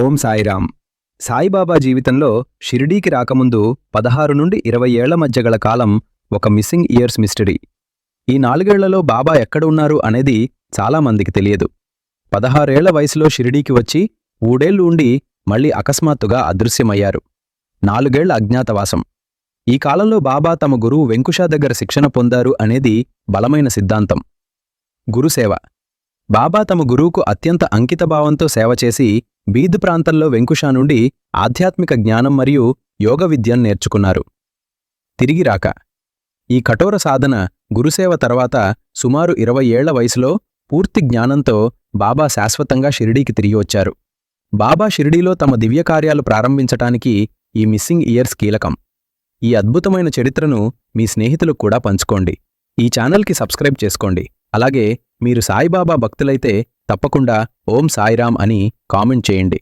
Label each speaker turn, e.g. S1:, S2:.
S1: ఓం సాయిరామ్. సాయిబాబా జీవితంలో షిరిడీకి రాకముందు పదహారు నుండి ఇరవై ఏళ్ళ మధ్య గల కాలం ఒక మిస్సింగ్ ఇయర్స్ మిస్టరీ. ఈ నాలుగేళ్ళలో బాబా ఎక్కడ ఉన్నారు అనేది చాలామందికి తెలియదు. పదహారేళ్ళ వయసులో షిరిడీకి వచ్చి మూడేళ్ళు ఉండి మళ్ళీ అకస్మాత్తుగా అదృశ్యమయ్యారు. నాలుగేళ్ళ అజ్ఞాతవాసం. ఈ కాలంలో బాబా తమ గురువు వెంకుషా దగ్గర శిక్షణ పొందారు అనేది బలమైన సిద్ధాంతం. గురుసేవ. బాబా తమ గురువుకు అత్యంత అంకితభావంతో సేవ చేసి బీద్ ప్రాంతంలో వెంకుషా నుండి ఆధ్యాత్మిక జ్ఞానం మరియు యోగ విద్యను నేర్చుకున్నారు. తిరిగి రాక. ఈ కఠోర సాధన గురుసేవ తర్వాత సుమారు ఇరవై ఏళ్ళ వయసులో పూర్తి జ్ఞానంతో బాబా శాశ్వతంగా షిరిడీకి తిరిగి వచ్చారు. బాబా షిరిడీలో తమ దివ్యకార్యాలు ప్రారంభించటానికి ఈ మిస్సింగ్ ఇయర్స్ కీలకం. ఈ అద్భుతమైన చరిత్రను మీ స్నేహితులకు కూడా పంచుకోండి. ఈ ఛానల్కి సబ్స్క్రైబ్ చేసుకోండి. అలాగే మీరు సాయిబాబా భక్తులైతే తప్పకుండా ఓం సాయిరామ్ అని కామెంట్ చేయండి.